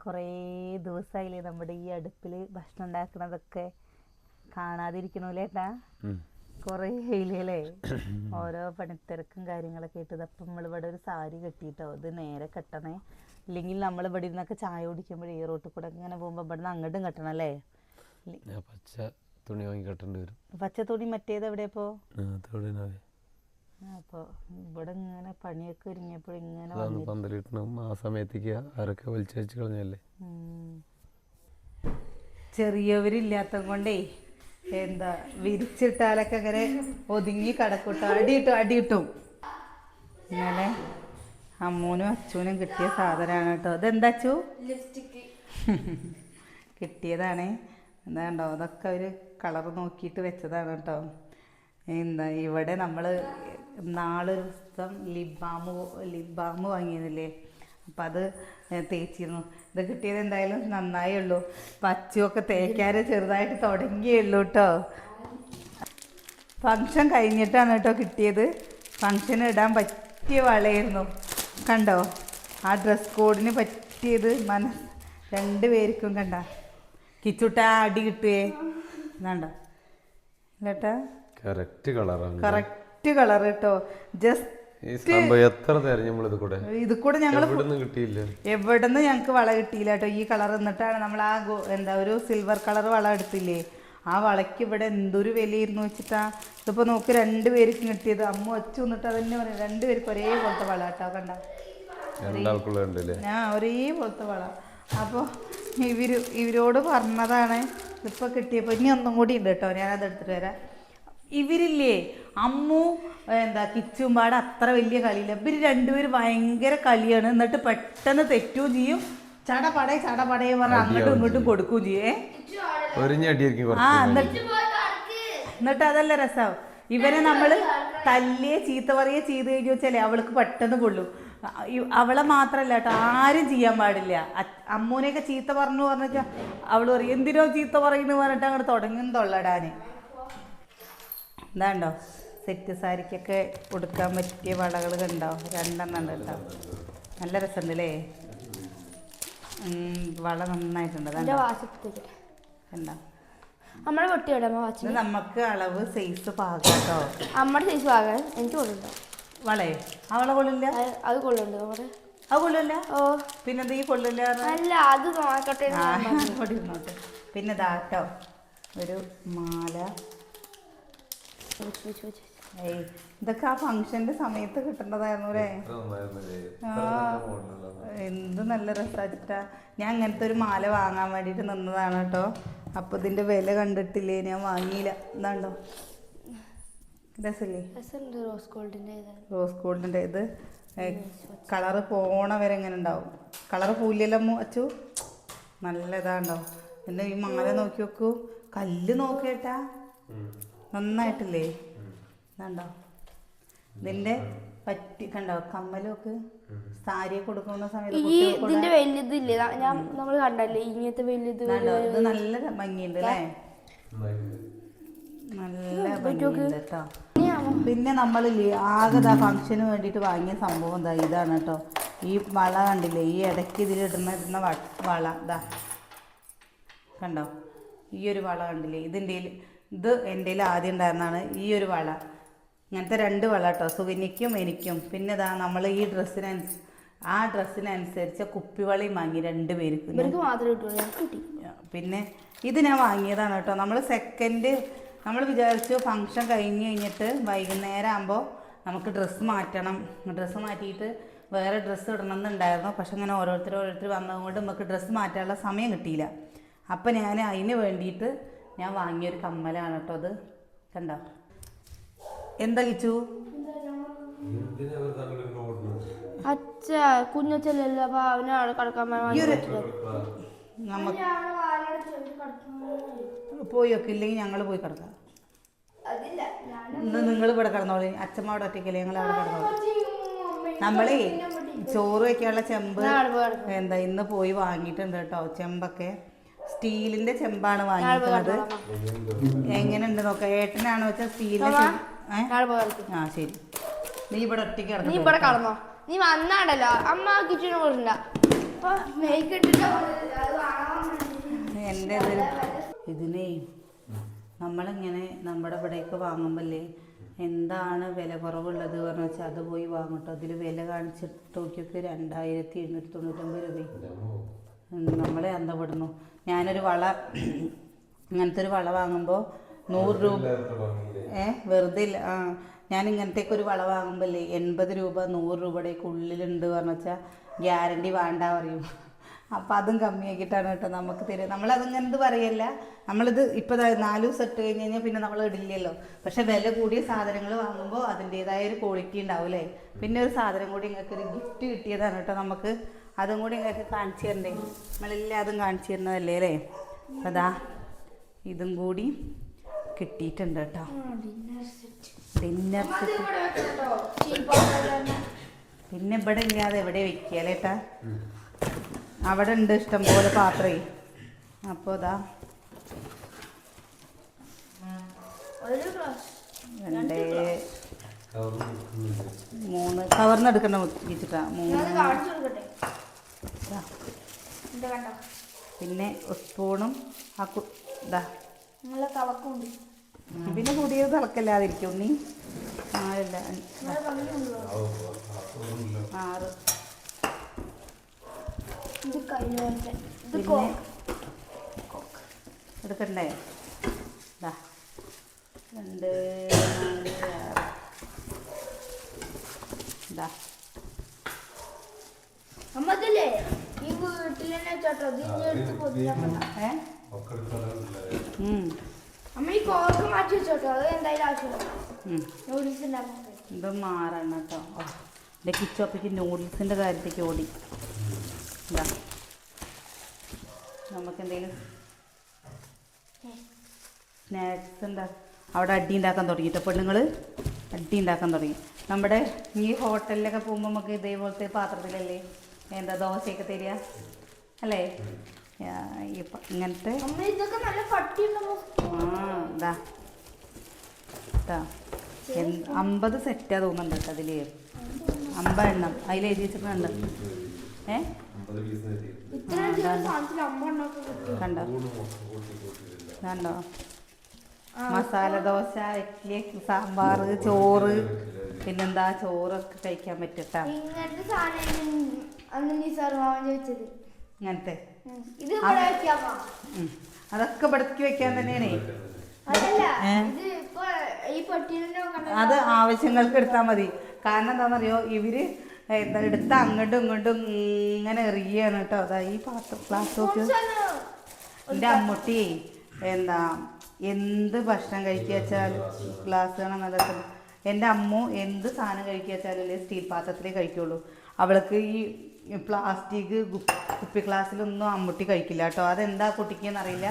കുറേ ദിവസമായില്ലേ നമ്മുടെ ഈ അടുപ്പിൽ ഭക്ഷണം ഉണ്ടാക്കണതൊക്കെ കാണാതിരിക്കണൂലേട്ടാ കുറേ ഇല്ലേ ഓരോ പണിത്തിരക്കും കാര്യങ്ങളൊക്കെ ഇട്ടത് അപ്പം നമ്മളിവിടെ ഒരു സാരി കെട്ടിയിട്ടോ അത് നേരെ കെട്ടണേ. ഇല്ലെങ്കിൽ നമ്മൾ ഇവിടെ ഇരുന്നൊക്കെ ചായ കുടിക്കുമ്പോഴേ ഈ റോട്ടിൽ കൂടെ ഇങ്ങനെ പോകുമ്പോൾ ഇവിടെ നിന്ന് അങ്ങോട്ടും കെട്ടണം അല്ലേ? പച്ച തുണി വാങ്ങി കെട്ടേണ്ടി വരും. പച്ച തുണി മറ്റേത് എവിടെ ഇപ്പോൾ അപ്പോൾ ഇവിടെ ഇങ്ങനെ പണിയൊക്കെ ഒരുങ്ങിയപ്പോൾ ഇങ്ങനെ അതാണ് പന്തലിട്ടണം ആ സമയത്തേക്ക് ആരൊക്കെ വലിച്ചഴിച്ച് കളഞ്ഞല്ലേ ചെറിയവരില്ലാത്ത കൊണ്ടേ എന്താ വിരിച്ചിട്ടാലൊക്കെ അങ്ങനെ ഒതുങ്ങി കിടക്കൂട്ടോ. അടിയിട്ടും അടിയിട്ടും. ഇന്നലെ അമ്മൂനും അച്ചൂനും കിട്ടിയ സാധനമാണ് കേട്ടോ. ഇതെന്താ അച്ചു? കിട്ടിയതാണ്. എന്താ കണ്ടോ അതൊക്കെ അവർ കളർ നോക്കിയിട്ട് വെച്ചതാണ് കേട്ടോ. എന്താ ഇവിടെ നമ്മൾ നാളൊരു ദിവസം ലിപ് ബാം ലിപ് ബാം വാങ്ങിയതില്ലേ? അപ്പം അത് തേച്ചിരുന്നു. ഇത് കിട്ടിയത് എന്തായാലും നന്നായേ ഉള്ളൂ. പച്ചുമൊക്കെ തേക്കാൻ ചെറുതായിട്ട് തുടങ്ങിയേ ഉള്ളൂ കേട്ടോ ഫങ്ഷൻ കഴിഞ്ഞിട്ടാണ് കേട്ടോ കിട്ടിയത്. ഫങ്ഷന് ഇടാൻ പറ്റിയ വളയായിരുന്നു. കണ്ടോ? ആ ഡ്രസ് കോഡിന് പറ്റിയത് മന രണ്ട് പേർക്കും കണ്ട. കിച്ചുട്ടാ അടി കിട്ടുവേ. കണ്ടോ? ഇല്ലേട്ടാ കറക്റ്റ് കളറാണ് കറക്റ്റ് കളർ കേട്ടോ ജസ്റ്റ് ഈ സംഭവം എത്ര തരം നമ്മളിത് കൂടെ ഇത് കൂടെ ഞങ്ങൾ കിട്ടിയില്ല. എവിടുന്ന് ഞങ്ങൾക്ക് വള കിട്ടിയില്ല കേട്ടോ ഈ കളർ എന്നിട്ടാണ് നമ്മൾ ആ എന്താ ഒരു സിൽവർ കളർ വള എടുത്തില്ലേ? ആ വളയ്ക്ക് ഇവിടെ എന്തൊരു വിലയിരുന്നു വെച്ചിട്ടാ? ഇതിപ്പോൾ നോക്ക് രണ്ടുപേർക്കും കിട്ടിയത്. അമ്മ വെച്ചു എന്നിട്ട് അതന്നെ പറയും രണ്ടുപേർക്ക് ഒരേ പോലത്തെ വള കേട്ടോ കണ്ട? ആ ഒരേ പോലത്തെ വള. അപ്പോൾ ഇവർ ഇവരോട് പറഞ്ഞതാണ് ഇതിപ്പോൾ കിട്ടിയപ്പോൾ ഇനി ഒന്നും കൂടി ഉണ്ട് കേട്ടോ ഞാനത് എടുത്തിട്ട് വരാം. ഇവരില്ലേ? അമ്മു എന്താ കിച്ചുമ്പാട് അത്ര വലിയ കളിയില്ല. ഇവർ രണ്ടുപേരും ഭയങ്കര കളിയാണ്. എന്നിട്ട് പെട്ടെന്ന് തെറ്റുകയും ചെയ്യും. ചടപടേ ചടപടേ പറഞ്ഞ് അങ്ങോട്ടും ഇങ്ങോട്ടും കൊടുക്കുകയും ചെയ്യേ. ആ എന്നിട്ട് എന്നിട്ട് അതല്ല രസാവ്. ഇവരെ നമ്മൾ തല്ലിയെ ചീത്ത പറയേ ചെയ്ത് കഴിഞ്ഞു വെച്ചാലേ അവൾക്ക് പെട്ടെന്ന് കൊള്ളും. അവളെ മാത്രല്ല കേട്ടോ ആരും ചെയ്യാൻ പാടില്ല. അമ്മൂനെയൊക്കെ ചീത്ത പറഞ്ഞു പറഞ്ഞാൽ അവൾ പറയും എന്തിനോ ചീത്ത പറയുന്നു പറഞ്ഞിട്ട് അങ്ങോട്ട് തുടങ്ങും തൊള്ളടാന്. ഇതാണ്ടോ സെറ്റ് സാരിക്കൊക്കെ കൊടുക്കാൻ പറ്റിയ വളകൾ കണ്ടോ? രണ്ടെണ്ണം ഉണ്ട് കേട്ടോ. നല്ല രസമുണ്ട് അല്ലേ വള നന്നായിട്ടുണ്ട്. കണ്ടോ? പൊട്ടിയോടെ നമുക്ക് അളവ് സൈസ് പാകാട്ടോ നമ്മുടെ സൈസ് പാകാൻ എനിക്ക് കൊള്ളുണ്ടോ ആ വള കൊള്ളില്ല? അത് കൊള്ളുണ്ട് നമ്മുടെ അത് കൊള്ളില്ല? ഓ. പിന്നെന്താ ഈ കൊള്ളില്ല അല്ല അത് നോക്കട്ടെ പിന്നെ ദാട്ടോ ഒരു മാല വെച്ച് വെച്ച് വെച്ച്. ഏയ് ഇതൊക്കെ ആ ഫംഗ്ഷന്റെ സമയത്ത് കിട്ടേണ്ടതായിരുന്നു അല്ലേ? എന്ത് നല്ല രസാച്ചിട്ടാ ഞാൻ അങ്ങനത്തെ ഒരു മാല വാങ്ങാൻ വേണ്ടിയിട്ട് നിന്നതാണ് കേട്ടോ. അപ്പൊ ഇതിന്റെ വില കണ്ടിട്ടില്ലേ? ഞാൻ വാങ്ങിയില്ല. എന്താണ്ടോ രസല്ലേ റോസ് ഗോൾഡിന്റെ ഇത്. റോസ് ഗോൾഡിന്റെ ഇത്. കളറ് പോണ വരെ എങ്ങനെ ഉണ്ടാവും? കളറ് പൂല്ലല്ലോ അച്ചു? നല്ല ഇതാണ്ടോ? എന്നെ ഈ മാല നോക്കി നോക്കൂ കല്ല് നോക്കേട്ടാ നന്നായിട്ടില്ലേ? കണ്ടോ ഇതിന്റെ പറ്റി കണ്ടോ? കമ്മലൊക്കെ സാരി കൊടുക്കുന്ന സമയത്ത് ഈ ഇതിന്റെ വലുതില്ലേ? ഞാൻ നമ്മൾ കണ്ടല്ലേ? ഇങ്ങനത്തെ വലുത് ഇത് നല്ല ഭംഗിയുണ്ട് അല്ലേ? നല്ല ഭംഗിയുണ്ട് കേട്ടോ. പിന്നെ നമ്മൾ ആകെ ആ ഫംഗ്ഷന് വേണ്ടിയിട്ട് വാങ്ങിയ സംഭവം എന്താ? ഇതാണ് കേട്ടോ. ഈ വള കണ്ടില്ലേ? ഈ ഇടയ്ക്ക് ഇതിലിടുന്ന ഇടുന്ന വള. ഇതാ കണ്ടോ? ഈ ഒരു വള കണ്ടില്ലേ? ഇതിന്റെ ഇത് എന്റെ ആദ്യം ഉണ്ടായിരുന്നതാണ് ഈ ഒരു വള. ഇങ്ങനത്തെ രണ്ട് വള കേട്ടോ. സുവിനിക്കും എനിക്കും. പിന്നെ ഇതാ നമ്മൾ ഈ ഡ്രസ്സിന് ആ ഡ്രസ്സിനനുസരിച്ച് കുപ്പിവളയും വാങ്ങി രണ്ട് പേർക്കും പിന്നെ ഇത് ഞാൻ വാങ്ങിയതാണ് കേട്ടോ. നമ്മൾ സെക്കൻഡ് നമ്മൾ വിചാരിച്ചു ഫംഗ്ഷൻ കഴിഞ്ഞ് കഴിഞ്ഞിട്ട് വൈകുന്നേരം ആകുമ്പോൾ നമുക്ക് ഡ്രസ്സ് മാറ്റണം. ഡ്രസ്സ് മാറ്റിയിട്ട് വേറെ ഡ്രസ്സ് ഇടണം എന്നുണ്ടായിരുന്നു പക്ഷെ അങ്ങനെ ഓരോരുത്തർ ഓരോരുത്തർ വന്നതുകൊണ്ട് നമുക്ക് ഡ്രസ്സ് മാറ്റാനുള്ള സമയം കിട്ടിയില്ല. അപ്പം ഞാൻ അതിന് വേണ്ടിയിട്ട് ഞാൻ വാങ്ങിയൊരു കമ്മലാണ് കേട്ടോ അത്. കണ്ടോ? എന്താ കിച്ചു അച്ഛ കുഞ്ഞച്ചല്ലോ അപ്പൊ അവനാണ് കിടക്കാൻ പോയി ഒക്കെ ഇല്ലെങ്കിൽ ഞങ്ങൾ പോയി കിടക്കാം. ഇന്ന് നിങ്ങൾ ഇവിടെ കിടന്നോളി. അച്ഛമ്മ അവിടെ ഒറ്റയ്ക്കല്ലേ ഞങ്ങൾ അവിടെ കിടന്നോളി. നമ്മളേ ചോറ് വയ്ക്കാനുള്ള ചെമ്പ് എന്താ ഇന്ന് പോയി വാങ്ങിയിട്ടുണ്ട് കേട്ടോ ചെമ്പൊക്കെ. സ്റ്റീലിന്റെ ചെമ്പാണ് വാങ്ങിക്കുന്നത് എങ്ങനെയുണ്ട് നോക്കാം. ഏട്ടനാണ് വെച്ചാൽ സ്റ്റീലിന്റെ ആ ശരി. നീ ഇവിടെ ഒറ്റയ്ക്ക് നീ ഇവിടെ കടന്നോ. നീ വന്നാടല്ലോ അമ്മ കിച്ചണിൽ കൊണ്ടില്ല എന്റെ ഇതിൽ ഇതിനെ നമ്മളിങ്ങനെ നമ്മുടെ ഇവിടേക്ക് വാങ്ങുമ്പല്ലേ എന്താണ് വില കുറവുള്ളത് പറഞ്ഞു വെച്ചാൽ അത് പോയി വാങ്ങട്ടോ അതിൽ വില കാണിച്ചിട്ട് നോക്കിയൊക്കെ രണ്ടായിരത്തി എഴുന്നൂറ്റി തൊണ്ണൂറ്റൊമ്പത് രൂപ നമ്മളെ അന്തപ്പെടുന്നു ഞാനൊരു വള ഇങ്ങനത്തെ ഒരു വള വാങ്ങുമ്പോൾ നൂറ് രൂപ ഏ വെറുതെ ഇല്ല ആ ഞാൻ ഇങ്ങനത്തേക്ക് ഒരു വള വാങ്ങുമ്പല്ലേ എൺപത് രൂപ നൂറ് രൂപയുടെയൊക്കെ ഉള്ളിലുണ്ട് പറഞ്ഞു വെച്ചാൽ ഗ്യാരണ്ടി വേണ്ട പറയും. അപ്പം അതും കമ്മിയാക്കിയിട്ടാണ് കേട്ടോ നമുക്ക് തരിക. നമ്മളതിങ്ങനത് പറയല്ല. നമ്മളിത് ഇപ്പോൾ നാല് ദിവസം ഇട്ട് കഴിഞ്ഞ് കഴിഞ്ഞാൽ പിന്നെ നമ്മൾ ഇടില്ലല്ലോ. പക്ഷെ വില കൂടിയ സാധനങ്ങൾ വാങ്ങുമ്പോൾ അതിന്റേതായ ഒരു ക്വാളിറ്റി ഉണ്ടാവും അല്ലേ? പിന്നെ ഒരു സാധനം കൂടി നിങ്ങൾക്ക് ഒരു ഗിഫ്റ്റ് കിട്ടിയതാണ് കേട്ടോ നമുക്ക് അതും കൂടി നിങ്ങൾക്ക് കാണിച്ചു തരണ്ടേ? നമ്മളെല്ലാതും അതും കാണിച്ചു തരുന്നതല്ലേ അല്ലേ? അതാ ഇതും കൂടി കിട്ടിയിട്ടുണ്ട് കേട്ടോ. ഡിന്നർ പിന്നെ ഇവിടെ ഇല്ലാതെ എവിടെ വെക്കിയാലേട്ടാ അവിടെ ഉണ്ട് ഇഷ്ടം പോലെ പാത്രേ. അപ്പോൾ ഇതാ രണ്ട് മൂന്ന്. കവർന്ന് എടുക്കണ്ട വെച്ചിട്ടാ. മൂന്ന്. ഇതാ. കണ്ടോ? പിന്നെ സ്പൂണും ആ കു ഇതാ. നല്ല പിന്നെ കൂടിയത് തിളക്കല്ലാതിരിക്കും. നീ നാലല്ല അഞ്ച്, ആറ് ഇത് കയ്യിലോട്ട് ഇത് പിന്നെ കോക്ക്. എടുക്കണ്ടേ ഇതാ. രണ്ട് നാല് ആറ് ഇതാ നമ്മക്കില്ലേ ഈ വീട്ടിൽ തന്നെ വെച്ചോട്ടോ ഇത് ഇനി എടുത്ത് പൊതിയാക്കണ്ട ഏ ഉം, അമ്മ ഈ കോക്ക് മാറ്റി വെച്ചോട്ടോ അത് എന്തായാലും ആവശ്യമില്ല ഇത് മാറണം കേട്ടോ എന്റെ കിച്ചോപ്പയ്ക്ക് നൂഡിൽസിന്റെ കാര്യത്തേക്ക് ഓടി എന്താ നമുക്ക് എന്തെങ്കിലും സ്നാക്സ് എന്താ അവിടെ അടി ഉണ്ടാക്കാൻ തുടങ്ങിയിട്ടോ പെണ്ണുങ്ങൾ അടി ഉണ്ടാക്കാൻ തുടങ്ങി നമ്മുടെ ഈ ഹോട്ടലിലൊക്കെ പോകുമ്പോൾ നമുക്ക് ഇതേപോലത്തെ പാത്രത്തിലല്ലേ എന്താ ദോശയൊക്കെ തരിക അല്ലേ? ഇങ്ങനത്തെ ആ ഇതാ അമ്പത് സെറ്റാ തോന്നുന്നുണ്ട് കേട്ടോ അതിൽ അമ്പതെണ്ണം അതിൽ എഴുതി വെച്ചിട്ടുണ്ട്. ഏ? കണ്ടോ? കണ്ടോ? മസാല ദോശ ഇഡ്ഡലി സാമ്പാർ ചോറ്. പിന്നെന്താ ചോറൊക്കെ കഴിക്കാൻ പറ്റട്ടാ. ഉം. അതൊക്കെ ഇവിടേക്ക് വെക്കാൻ തന്നെയാണ്. അത് ആവശ്യങ്ങൾക്ക് എടുത്താൽ മതി. കാരണം എന്താണെന്നറിയോ? ഇവർ എന്താ എടുത്ത അങ്ങോട്ടും ഇങ്ങോട്ടും ഇങ്ങനെ എറിയാണ് കേട്ടോ. അതാ ഈ പാത്രം ക്ലാസ് നോക്ക് എന്റെ അമ്മൂട്ടി എന്താ എന്ത് ഭക്ഷണം കഴിക്കുക വെച്ചാൽ ഗ്ലാസ് കാണാൻ അതൊക്കെ എന്റെ അമ്മു എന്ത് സാധനം കഴിക്കുക വെച്ചാലല്ലേ സ്റ്റീൽ പാത്രത്തിലേ കഴിക്കുള്ളൂ. അവൾക്ക് ഈ പ്ലാസ്റ്റിക് കുപ്പി ഗ്ലാസ്സിലൊന്നും അമ്മുട്ടി കഴിക്കില്ല കേട്ടോ. അതെന്താ കുട്ടിക്കെന്ന് അറിയില്ല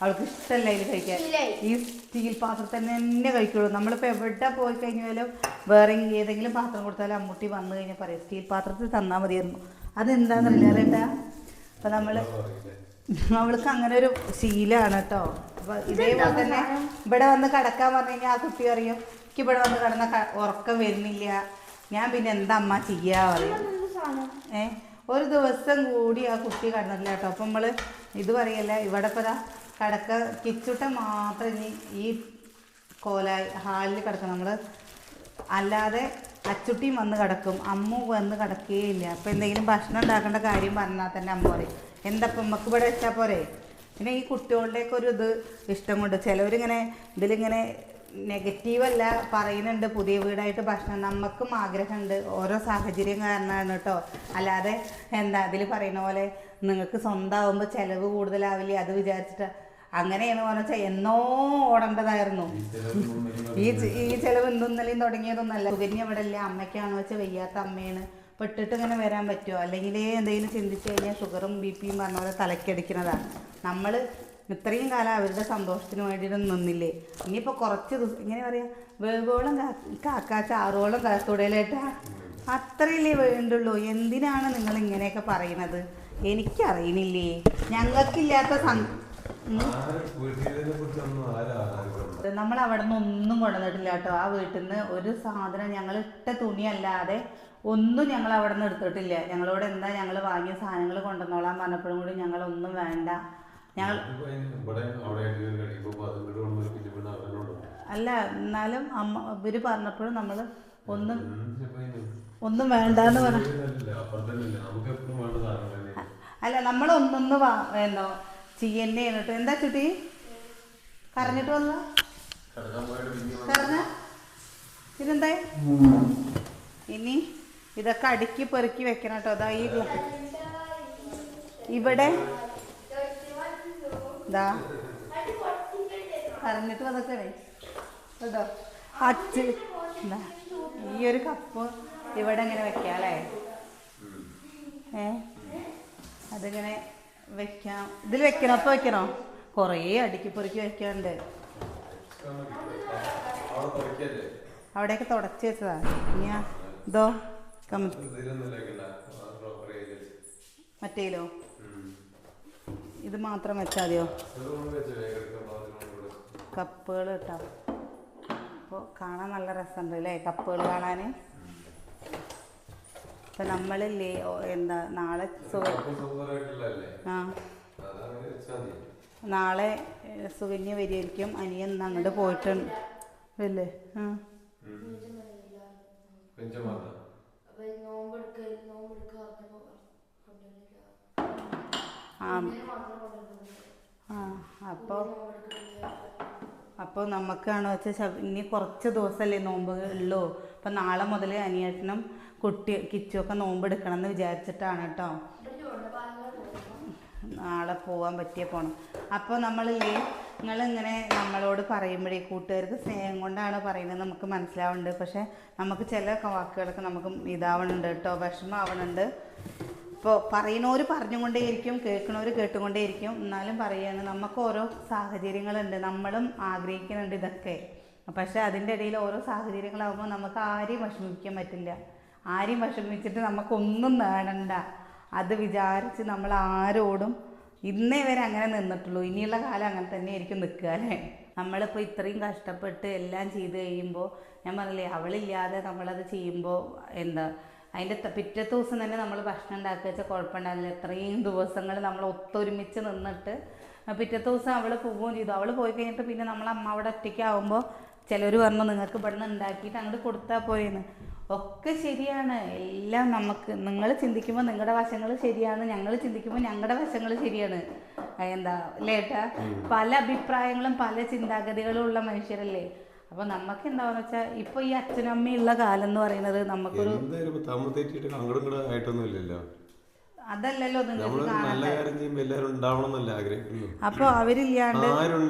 അവൾക്ക് ഇഷ്ടമല്ല അതിൽ കഴിക്കാൻ. ഈ സ്റ്റീൽ പാത്രത്തിൽ തന്നെ കഴിക്കുള്ളൂ. നമ്മളിപ്പോൾ എവിടെ പോയി കഴിഞ്ഞാലും വേറെ ഏതെങ്കിലും പാത്രം കൊടുത്താലും അമ്മുട്ടി വന്നു കഴിഞ്ഞാൽ പറയും സ്റ്റീൽ പാത്രത്തിൽ തന്നാൽ മതിയായിരുന്നു. അതെന്താണെന്നറിയില്ല അറിയട്ടാ അപ്പം നമ്മൾ അവൾക്ക് അങ്ങനെ ഒരു ശീലമാണ് കേട്ടോ. അപ്പം ഇതേപോലെ തന്നെ ഇവിടെ വന്ന് കിടക്കാൻ പറഞ്ഞു കഴിഞ്ഞാൽ ആ കുട്ടി അറിയും എനിക്ക് ഇവിടെ വന്ന് കിടന്ന ഉറക്കം വരുന്നില്ല. ഞാൻ പിന്നെ എന്താ അമ്മ ചെയ്യാ? പറയും. ഏ ഒരു ദിവസം കൂടി ആ കുട്ടി കടന്നിട്ടില്ല കേട്ടോ. അപ്പം നമ്മൾ ഇത് പറയല്ല ഇവിടെ ഇപ്പം കടക്ക കിച്ചുട്ട മാത്രം ഇനി ഈ കോലായി ഹാളിൽ കിടക്കണം. നമ്മൾ അല്ലാതെ അച്ചുട്ടിയും വന്ന് കിടക്കും അമ്മ വന്ന് കിടക്കുകയില്ല അപ്പം എന്തെങ്കിലും ഭക്ഷണം ഉണ്ടാക്കേണ്ട കാര്യം പറഞ്ഞാൽ തന്നെ അമ്മ പറയും. എന്താ ഇപ്പം നമുക്ക് ഇവിടെ വെച്ചാൽ പോരെ? പിന്നെ ഈ കുട്ടികളുടെയൊക്കെ ഒരു ഇത് ഇഷ്ടം കൊണ്ട് ചിലവരിങ്ങനെ ഇതിലിങ്ങനെ നെഗറ്റീവല്ല പറയുന്നുണ്ട് പുതിയ വീടായിട്ട് ഭക്ഷണം. നമുക്കും ആഗ്രഹമുണ്ട്. ഓരോ സാഹചര്യം കാരണമാണ് കേട്ടോ. അല്ലാതെ എന്താ അതിൽ പറയുന്ന പോലെ നിങ്ങൾക്ക് സ്വന്തമാകുമ്പോൾ ചിലവ് കൂടുതലാവില്ലേ അത് വിചാരിച്ചിട്ട്. അങ്ങനെയെന്ന് പറഞ്ഞാൽ എന്നോ ഓടേണ്ടതായിരുന്നു. ഈ ഈ ചിലവ് ഇന്നും ഇന്നലെയും തുടങ്ങിയതൊന്നല്ല. സുകന്യ ഇവിടെ ഇല്ല അമ്മയ്ക്കാണെന്ന് വെച്ചാൽ വയ്യാത്ത അമ്മയാണ്. പെട്ടിട്ട് ഇങ്ങനെ വരാൻ പറ്റുമോ അല്ലെങ്കിൽ എന്തെങ്കിലും ചിന്തിച്ച് കഴിഞ്ഞാൽ ഷുഗറും ബി പിയും പറഞ്ഞ പോലെ തലക്കടിക്കുന്നതാണ് നമ്മൾ ഇത്രയും കാലം അവരുടെ സന്തോഷത്തിന് വേണ്ടിയിട്ട് നിന്നില്ലേ? ഇനിയിപ്പോൾ കുറച്ച് ദിവസം ഇങ്ങനെ പറയാം വേവോളം കാക്ക ചാറോളം കാത്തോടയിലേട്ടാ അത്രയല്ലേ വേണ്ടുള്ളൂ. എന്തിനാണ് നിങ്ങൾ ഇങ്ങനെയൊക്കെ പറയുന്നത്? എനിക്കറിയണില്ലേ? ഞങ്ങൾക്കില്ലാത്ത നമ്മൾ അവിടെ നിന്ന് ഒന്നും കൊണ്ടുവന്നിട്ടില്ല കേട്ടോ. ആ വീട്ടിൽ നിന്ന് ഒരു സാധനം ഞങ്ങൾ ഇട്ട തുണിയല്ലാതെ ഒന്നും ഞങ്ങൾ അവിടെ നിന്ന് എടുത്തിട്ടില്ല. ഞങ്ങളോട് എന്താ ഞങ്ങൾ വാങ്ങിയ സാധനങ്ങൾ കൊണ്ടുവന്നോളാൻ പറഞ്ഞപ്പോഴും കൂടി ഞങ്ങളൊന്നും വേണ്ട. ഞങ്ങൾ അല്ല എന്നാലും അമ്മ ഇവർ പറഞ്ഞപ്പോഴും നമ്മൾ ഒന്നും ഒന്നും വേണ്ടെന്ന് പറഞ്ഞു അല്ല നമ്മൾ ഒന്നൊന്ന് വേണ്ടോ ചെയ്യന്നെ കേട്ടോ എന്താ ചുട്ടി? കറഞ്ഞിട്ട് വന്ന കിടക്കാൻ ഇതെന്താ? കറഞ്ഞ ഇതെന്തായി ഇനി ഇതൊക്കെ അടുക്കി പെറുക്കി വെക്കണം കേട്ടോ. അതാ ഈ ഇവിടെ ഇതാ പറഞ്ഞിട്ട് വന്നേ കേട്ടോ അച്ച്. ഇതാ ഈ ഒരു കപ്പ് ഇവിടെ ഇങ്ങനെ വെക്കാല്ലേ ഏ? അതിങ്ങനെ വെക്കാം. ഇതിൽ വെക്കണോ? അപ്പൊ വെക്കണോ? കുറേ അടുക്കി പൊറുക്കി തുറക്കല്ലേ അവിടെയൊക്കെ തുടച്ച് വെച്ചതാ. ഇനിയാ ഇതോ. കമ്മ മറ്റേലോ? ഇത് മാത്രം വെച്ചാൽ കപ്പുകൾ കേട്ടോ അപ്പോൾ കാണാൻ നല്ല രസമുണ്ട് അല്ലേ കപ്പുകൾ കാണാൻ ഇപ്പം നമ്മളില്ലേ എന്താ നാളെ ആ. നാളെ സുകന്യ വരികയായിരിക്കും അനിയൻ അങ്ങോട്ട് പോയിട്ടുണ്ട്. അല്ലേ ആ. പെഞ്ച മാത്രം അപ്പൊ ഈ നോമ്പെടുക്കൽ നോമ്പെടുക്കുക അപ്പൊ കൊണ്ടുവരിക ആ മാത്രം കൊണ്ടുവരുന്നത് ആ അപ്പോൾ അപ്പോൾ നമുക്കാണ് വെച്ചാൽ ഇനി കുറച്ച് ദിവസമല്ലേ നോമ്പ് ഉള്ളൂ. അപ്പം നാളെ മുതൽ അനിയേട്ടനും കുട്ടി കിച്ചുമൊക്കെ നോമ്പ് എടുക്കണം എന്ന് വിചാരിച്ചിട്ടാണ് കേട്ടോ. നാളെ പോകാൻ പറ്റിയ പോണം. അപ്പോൾ നമ്മളില്ലേ നിങ്ങളിങ്ങനെ നമ്മളോട് പറയുമ്പോഴേ കൂട്ടുകാർക്ക് സ്നേഹം കൊണ്ടാണ് പറയുന്നത് നമുക്ക് മനസ്സിലാവുന്നുണ്ട്. പക്ഷേ നമുക്ക് ചില വാക്കുകളൊക്കെ നമുക്ക് ഇതാവണുണ്ട് കേട്ടോ വിഷമാവണുണ്ട് ഇപ്പോൾ പറയുന്നവർ പറഞ്ഞുകൊണ്ടേയിരിക്കും കേൾക്കുന്നവർ കേട്ടുകൊണ്ടേയിരിക്കും. എന്നാലും പറയുകയാണ് നമുക്ക് ഓരോ സാഹചര്യങ്ങളുണ്ട്. നമ്മളും ആഗ്രഹിക്കുന്നുണ്ട് ഇതൊക്കെ. പക്ഷെ അതിന്റെ ഇടയിൽ ഓരോ സാഹചര്യങ്ങളാകുമ്പോൾ നമുക്ക് ആരെയും വിഷമിപ്പിക്കാൻ പറ്റില്ല. ആരെയും വിഷമിച്ചിട്ട് നമുക്കൊന്നും നേടണ്ട. അത് വിചാരിച്ച് നമ്മൾ ആരോടും ഇന്നേ വരെ അങ്ങനെ നിന്നിട്ടുള്ളൂ. ഇനിയുള്ള കാലം അങ്ങനെ തന്നെ ആയിരിക്കും നിൽക്കുക അല്ലേ? നമ്മളിപ്പോൾ ഇത്രയും കഷ്ടപ്പെട്ട് എല്ലാം ചെയ്ത് കഴിയുമ്പോൾ ഞാൻ പറഞ്ഞില്ലേ അവളില്ലാതെ നമ്മളത് ചെയ്യുമ്പോൾ എന്താ അതിന്റെ പിറ്റത്തെ ദിവസം തന്നെ നമ്മൾ ഭക്ഷണം ഉണ്ടാക്കുക വെച്ചാൽ കുഴപ്പമുണ്ടാകില്ല ഇത്രയും ദിവസങ്ങൾ നമ്മൾ ഒത്തൊരുമിച്ച് നിന്നിട്ട് പിറ്റത്തെ ദിവസം അവൾ പോവുകയും ചെയ്തു. അവൾ പോയി കഴിഞ്ഞിട്ട് പിന്നെ നമ്മൾ അമ്മ അവിടെ ഒറ്റയ്ക്കാവുമ്പോൾ ചിലർ പറഞ്ഞു നിങ്ങൾക്ക് ഇവിടുന്ന് ഉണ്ടാക്കിയിട്ട് അങ്ങോട്ട് കൊടുത്താൽ പോയെന്ന് ഒക്കെ ശരിയാണ്. എല്ലാം നമുക്ക് നിങ്ങൾ ചിന്തിക്കുമ്പോൾ നിങ്ങളുടെ വശങ്ങൾ ശരിയാണ്. ഞങ്ങൾ ചിന്തിക്കുമ്പോൾ ഞങ്ങളുടെ വശങ്ങൾ ശരിയാണ്. എന്താ ലേട്ടാ പല അഭിപ്രായങ്ങളും പല ചിന്താഗതികളും ഉള്ള മനുഷ്യരല്ലേ? അപ്പോൾ നമുക്ക് എന്താണെന്ന് വെച്ചാൽ ഇപ്പോൾ ഈ അച്ഛനും അമ്മയും ഉള്ള കാലം എന്ന് പറയുന്നത് നമുക്കൊരു എന്തായാലും തമ്മിൽ തെറ്റിയിട്ട് അങ്ങോട്ടും കൂടെ ആയിട്ടൊന്നും ഇല്ലല്ലോ. അതല്ലല്ലോ അപ്പോൾ അവരില്ലാണ്ട് ആരും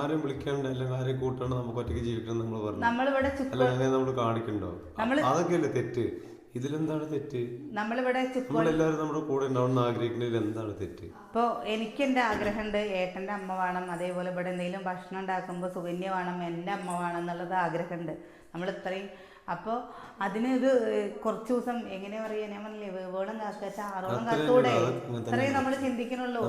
ആരും വിളിക്കാണ്ട് അല്ലെങ്കിൽ ആരെയും കൂട്ടാണ്ട് നമുക്ക് ഒറ്റയ്ക്ക് ജീവിക്കണം നമ്മൾ പറഞ്ഞു. നമ്മളിവിടെ നമ്മൾ കാണിക്കണ്ടോ? അതൊക്കെയല്ലേ തെറ്റ്? ഇതിലെന്താണ് തെറ്റ്? നമ്മളിവിടെ നമ്മളെല്ലാവരും നമ്മുടെ കൂടെ ഉണ്ടാവണം ആഗ്രഹിക്കുന്നതിൽ എന്താണ് തെറ്റ്? അപ്പോൾ എനിക്ക് എന്റെ ആഗ്രഹമുണ്ട് ഏട്ടന്റെ അമ്മ വേണം അതേപോലെ ഇവിടെ എന്തെങ്കിലും ഭക്ഷണം ഉണ്ടാക്കുമ്പോൾ സുകന്യ വേണം എന്റെ അമ്മ വേണം എന്നുള്ളത് ആഗ്രഹമുണ്ട്. നമ്മൾ ഇത്രയും അപ്പോൾ അതിന് ഇത് കുറച്ച് ദിവസം എങ്ങനെ പറയുക? ഞാൻ പറഞ്ഞില്ലേ വേവോളം കാക്ക ആറോളം കാക്കൂടെ കാത്തൂടെ ഇത്രയും നമ്മൾ ചിന്തിക്കണുള്ളൂ.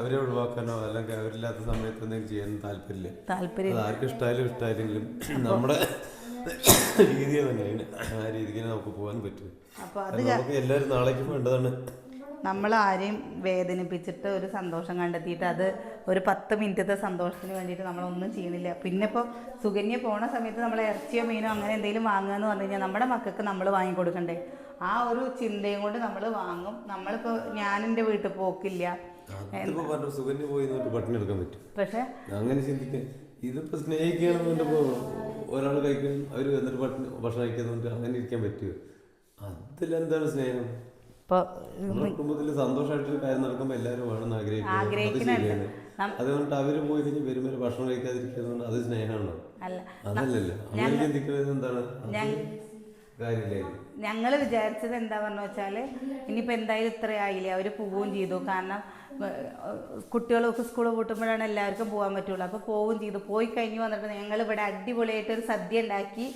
അവരെ ഒഴിവാക്കാനോ അല്ലെങ്കിൽ അവരില്ലാത്ത സമയത്ത് എന്തെങ്കിലും ചെയ്യാൻ താല്പര്യമില്ല. താല്പര്യം. ആർക്കും ഇഷ്ടമായാലും ഇഷ്ടമായില്ലെങ്കിലും നമ്മുടെ രീതി തന്നെയാണ് ആ രീതിക്ക് നമുക്ക് പോകാൻ പറ്റും. അത് നമുക്ക് എല്ലാവരും നാളേക്കും വേണ്ടതാണ്. നമ്മൾ ആരെയും വേദനിപ്പിച്ചിട്ട് ഒരു സന്തോഷം കണ്ടെത്തിയിട്ട് അത് ഒരു പത്ത് മിനിറ്റത്തെ സന്തോഷത്തിന് വേണ്ടിയിട്ട് നമ്മളൊന്നും ചെയ്യണില്ല പിന്നെ ഇപ്പോൾ സുഗന്യ പോണ സമയത്ത് നമ്മൾ ഇറച്ചിയോ മീനോ അങ്ങനെ എന്തെങ്കിലും വാങ്ങുക എന്ന് പറഞ്ഞു കഴിഞ്ഞാൽ നമ്മുടെ മക്കൾക്ക് നമ്മൾ വാങ്ങിക്കൊടുക്കണ്ടേ? ആ ഒരു ചിന്തയും കൊണ്ട് നമ്മൾ വാങ്ങും. നമ്മളിപ്പോൾ ഞാനെന്റെ വീട്ടിൽ പോക്കില്ല. സുഗന്യ പോയി പട്ടിണി എടുക്കാൻ പറ്റും. പക്ഷേ അങ്ങനെ ചിന്തിക്കാൻ. ഇതിപ്പോ സ്നേഹിക്കുകയാണെന്നുണ്ട് ഇപ്പോൾ ഒരാൾ കഴിക്കും അവർ എന്നിട്ട് ഭക്ഷണം കഴിക്കുന്നുണ്ട് അങ്ങനെ ഇരിക്കാൻ പറ്റുമോ അതിലെന്താണ് സ്നേഹം? കുടുംബത്തിൽ സന്തോഷമായിട്ട് കാര്യം നടക്കുമ്പോൾ എല്ലാവരും വേണമെന്ന് ആഗ്രഹിക്കുന്നു. അതുകൊണ്ട് അവർ പോയി കഴിഞ്ഞ് വരുമ്പോൾ ഭക്ഷണം കഴിക്കാതിരിക്കുന്നതുകൊണ്ട് അത് സ്നേഹമാണോ. അതല്ലല്ലോ. അങ്ങനെ ചിന്തിക്കുന്നത് എന്താണ്? കാര്യമില്ലായിരുന്നു കാര്യമില്ലേ? ഞങ്ങൾ വിചാരിച്ചത് എന്താ പറഞ്ഞു വെച്ചാൽ ഇനിയിപ്പോൾ എന്തായാലും ഇത്ര ആയില്ലേ? അവർ പോവുകയും ചെയ്തു. കാരണം കുട്ടികളൊക്കെ സ്കൂൾ പൂട്ടുമ്പോഴാണ് എല്ലാവർക്കും പോകാൻ പറ്റുള്ളൂ. അപ്പോൾ പോവുകയും ചെയ്തു. പോയി കഴിഞ്ഞ് വന്നിട്ട് ഞങ്ങൾ ഇവിടെ അടിപൊളിയായിട്ട് ഒരു സദ്യ ഉണ്ടാക്കി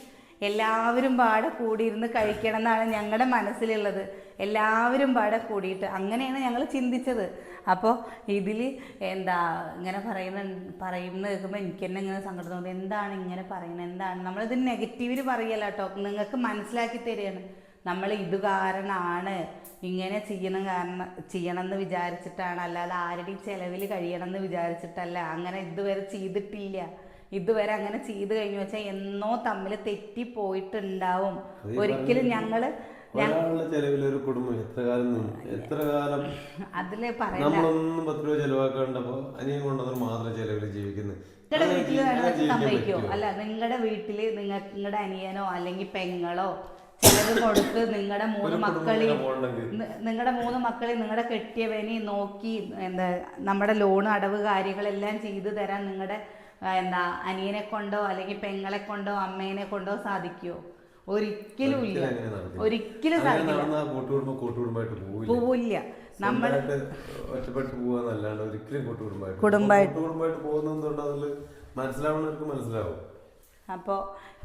എല്ലാവരും പാടെ കൂടിയിരുന്ന് കഴിക്കണം എന്നാണ് ഞങ്ങളുടെ മനസ്സിലുള്ളത്. എല്ലാവരും പാടെ കൂടിയിട്ട് അങ്ങനെയാണ് ഞങ്ങൾ ചിന്തിച്ചത്. അപ്പോൾ ഇതിൽ എന്താ ഇങ്ങനെ പറയുന്ന പറയുന്നത് കേൾക്കുമ്പോൾ എനിക്ക് തന്നെ ഇങ്ങനെ സങ്കടം തോന്നി എന്താണ് ഇങ്ങനെ പറയുന്നത്? എന്താണ്? നമ്മളിത് നെഗറ്റീവിൽ പറയല്ല കേട്ടോ നിങ്ങൾക്ക് മനസ്സിലാക്കി തരികയാണ്. നമ്മൾ ഇത് കാരണമാണ് ഇങ്ങനെ ചെയ്യണം കാരണം ചെയ്യണമെന്ന് വിചാരിച്ചിട്ടാണ്. അല്ലാതെ ആരുടെയും ചെലവിൽ കഴിയണമെന്ന് വിചാരിച്ചിട്ടല്ല. അങ്ങനെ ഇതുവരെ ചെയ്തിട്ടില്ല. ഇതുവരെ അങ്ങനെ ചെയ്ത് കഴിഞ്ഞു വെച്ചാൽ എന്നോ തമ്മിൽ തെറ്റിപ്പോയിട്ടുണ്ടാവും. ഒരിക്കലും ഞങ്ങൾ ഒരാളുടെ ചെലവിൽ ഒരു കുടുംബം. എത്ര കാലം എത്ര കാലം അതിൽ നമ്മളൊന്നും പത്ത് രൂപ ചെലവാക്കേണ്ടപ്പോ അനിയൻ കൊണ്ടുവന്നത് മാത്രം ചെലവിൽ ജീവിക്കുന്നത് നിങ്ങളുടെ വീട്ടിൽ വേണമെന്ന് അല്ല നിങ്ങളുടെ വീട്ടിൽ നിങ്ങൾ നിങ്ങളുടെ അനിയനോ അല്ലെങ്കിൽ പെങ്ങളോ ചിലത് കൊടുത്ത് നിങ്ങളുടെ മൂന്ന് മക്കളെ മക്കളെയും നിങ്ങളുടെ മൂന്ന് മക്കളെ നിങ്ങളുടെ കെട്ടിയവനെ നോക്കി എന്താ നമ്മുടെ ലോൺ അടവ് കാര്യങ്ങളെല്ലാം ചെയ്തു തരാൻ നിങ്ങളുടെ എന്താ അനിയനെ കൊണ്ടോ അല്ലെങ്കിൽ പെങ്ങളെ കൊണ്ടോ അമ്മേനെ കൊണ്ടോ സാധിക്കുമോ ഒരിക്കലും ഇല്ല. ഒരിക്കലും സാധിക്കില്ല പോവില്ല. നമ്മൾ ഒറ്റപ്പെട്ട് പോവാന്നല്ലാണ്ട് ഒരിക്കലും കൂട്ടുകുടുംബമായിട്ട് കുടുംബമായിട്ട് കൂട്ടുകുടുംബമായിട്ട് പോകുന്നതുകൊണ്ട് അതിൽ മനസ്സിലാവുന്നവർക്ക് മനസ്സിലാവും. അപ്പോൾ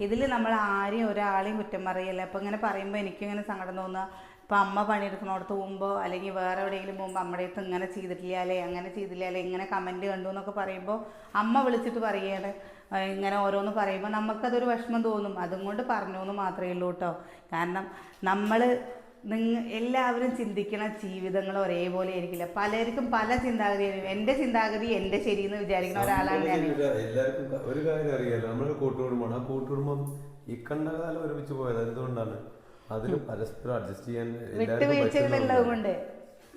ഇതിൽ നമ്മൾ ആരെയും ഒരാളെയും കുറ്റം പറയല്ല. അപ്പോൾ ഇങ്ങനെ പറയുമ്പോൾ എനിക്കിങ്ങനെ സങ്കടം തോന്നുക. ഇപ്പൊ അമ്മ പണിയെടുക്കണോടത്ത് പോകുമ്പോൾ അല്ലെങ്കിൽ വേറെ എവിടെയെങ്കിലും പോകുമ്പോൾ അമ്മയുടെ അടുത്ത് ഇങ്ങനെ ചെയ്തിട്ടില്ല അല്ലെ അങ്ങനെ ചെയ്തില്ല അല്ലെ ഇങ്ങനെ കമന്റ് കണ്ടു എന്നൊക്കെ പറയുമ്പോൾ അമ്മ വിളിച്ചിട്ട് പറയാണ്. "ആ, ഇങ്ങനെ ഓരോന്ന് പറയുമ്പോൾ നമുക്കതൊരു വിഷമം തോന്നും. അതും കൊണ്ട് പറഞ്ഞു എന്ന് മാത്രമേ ഉള്ളൂ കേട്ടോ കാരണം നമ്മൾ നിങ്ങ എല്ലാവരും ചിന്തിക്കുന്ന ജീവിതങ്ങൾ ഒരേപോലെ ആയിരിക്കില്ല. പലർക്കും പല ചിന്താഗതിയായിരിക്കും എന്റെ ചിന്താഗതി എന്റെ എന്ന് വിചാരിക്കുന്ന ഒരാളാണ് ഞാൻ എല്ലാവർക്കും ഒരു കാര്യം അറിയാലോ. നമ്മളൊരു കൂട്ടുകുടുംബമാണ്. ആ കൂട്ടുകുടുംബം ഈ കണ്ട കാലം ഒരുമിച്ച് പോയത് എന്തുകൊണ്ടാണ്? അതിൽ പരസ്പരം അഡ്ജസ്റ്റ് ചെയ്യാൻ വിട്ടുവീഴ്ചകളുള്ളത്. കൊണ്ട്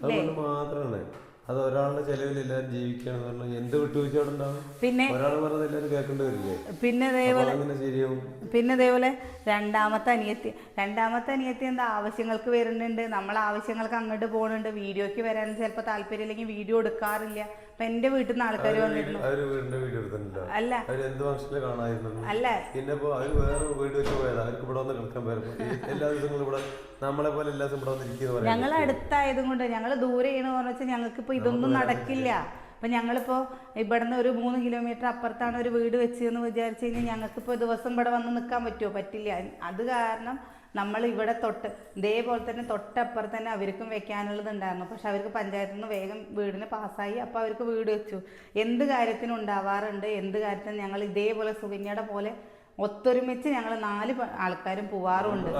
അതുകൊണ്ട് മാത്രമാണ് അത് ഒരാളുടെ ചെലവിൽ എല്ലാവരും ജീവിക്കുകയാണെന്ന് പറഞ്ഞാൽ എന്ത് വിട്ടുവീഴ്ച അവിടെ ഉണ്ടാവും പിന്നെ ഒരാൾ പറഞ്ഞത് എല്ലാവരും കേൾക്കേണ്ടി വരില്ലേ? പിന്നെ അതേപോലെ ശരിയാവും? പിന്നെ അതേപോലെ രണ്ടാമത്തെ അനിയത്തി രണ്ടാമത്തെ അനിയത്തി എന്താ ആവശ്യങ്ങൾക്ക് വരുന്നുണ്ട്. നമ്മൾ ആവശ്യങ്ങൾക്ക് അങ്ങോട്ട് പോകുന്നുണ്ട് വീഡിയോയ്ക്ക് വരാൻ ചിലപ്പോൾ താല്പര്യമില്ലെങ്കിൽ വീഡിയോ എടുക്കാറില്ല. എന്റെ വീട്ടിൽ നിന്ന് ആൾക്കാർ വന്നിരുന്നു. അവർ വീടിന്റെ വീഡിയോ എടുത്തിട്ടില്ല അല്ല. അവർ എന്ത് ഫംഗ്ഷനിൽ കാണായിരുന്നു അല്ല. പിന്നെ ഇപ്പൊ അവർ വേറെ വീട് വെച്ച് പോയത്. അവർക്ക് ഇവിടെ വന്ന് കളിക്കാൻ പറ്റും എല്ലാ ദിവസങ്ങളും ഇവിടെ നമ്മളെ പോലെ എല്ലാ ദിവസവും ഇവിടെ വന്നിരിക്കുന്നു ഞങ്ങൾ അടുത്തായത് കൊണ്ട് ഞങ്ങൾ ദൂരെ പറഞ്ഞു വെച്ചാൽ ഞങ്ങൾക്ക് ഇപ്പൊ ഇതൊന്നും നടക്കില്ല. അപ്പം ഞങ്ങളിപ്പോ ഇവിടുന്ന് ഒരു മൂന്ന് കിലോമീറ്റർ അപ്പുറത്താണ് ഒരു വീട് വെച്ചതെന്ന് വിചാരിച്ചു കഴിഞ്ഞാൽ ഞങ്ങൾക്കിപ്പോൾ ദിവസം ഇവിടെ വന്ന് നിൽക്കാൻ പറ്റുമോ പറ്റില്ല. അത് കാരണം നമ്മൾ ഇവിടെ തൊട്ട് ഇതേപോലെ തന്നെ തൊട്ടപ്പുറത്ത് തന്നെ അവർക്കും വെക്കാനുള്ളത് ഉണ്ടായിരുന്നു. പക്ഷെ അവർക്ക് പഞ്ചായത്തിൽ നിന്ന് വേഗം വീടിന് പാസ്സായി. അപ്പോൾ അവർക്ക് വീട് വെച്ചു. എന്ത് കാര്യത്തിനും ഉണ്ടാവാറുണ്ട് എന്ത് കാര്യത്തിനും ഞങ്ങൾ ഇതേപോലെ സുകന്യയുടെ പോലെ ഒത്തൊരുമിച്ച് ഞങ്ങൾ നാല് ആൾക്കാരും പോവാറുണ്ട്.